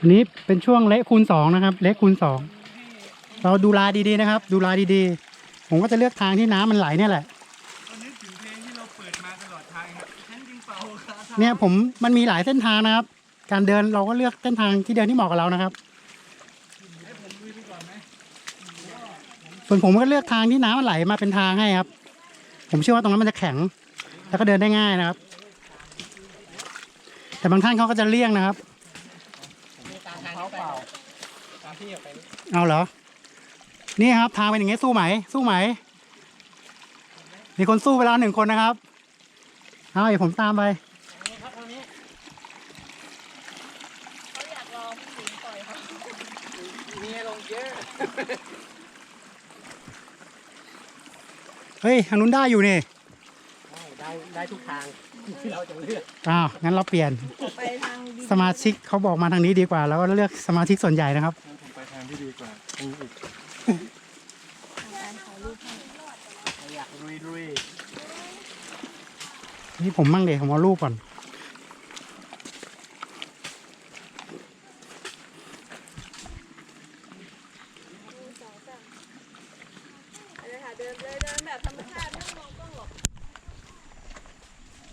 อันนี้เป็นช่วงเละคูณสองนะครับ เละคูณสองเราดูลายดีๆนะครับ ดูลายดีๆ ผมก็จะเลือกทางที่น้ำมันไหลเนี่ยแหละตอนนี้ถึงเพลงที่เราเปิดมาตลอดทางครับฉันจึงเป่าคาถาเนี่ยผมมันมีหลายเส้นทางนะครับ การเดินเราก็เลือกเส้นทางที่เดินที่เหมาะกับเรานะครับ ให้ผมลุยไปก่อนไหมส่วนผมก็เลือกทางที่น้ำมันไหลมาเป็นทางให้ครับ ผมเชื่อว่าตรงนั้นมันจะแข็ง แล้วก็เดินได้ง่ายนะครับ แต่บางท่านเขาก็จะเลี่ยงนะครับ เปล่าตามพี่ออกไปเอาเหรอ นี่ครับทางเป็นอย่างงี้สู้ไหม สู้ไหม มีคนสู้ไปแล้วหนึ่งคนนะครับ เอาเดี๋ยวผมตามไปครับทางนี้เขาอยากลองสิงต่อยเขามีให้ลงเยอะเฮ้ยทางนู้นได้อยู่นี่ ได้ได้ทุกทางที่เราจะเลือกอ้าวงั้นเราเปลี่ยนไปทางดีสมาชิกเขาบอกมาทางนี้ดีกว่าแล้วก็เลือกสมาชิกส่วนใหญ่นะครับผมไปทางที่ดีกว่าอีกการถ่ายรูปให้อยากลุยลุยนี่ผมมั่งเด็ผมเอารูปก่อนอันนี้ค่ะเดินเลยเดินแบบธรรมชาติไม่ต้องมองกล้องหรอก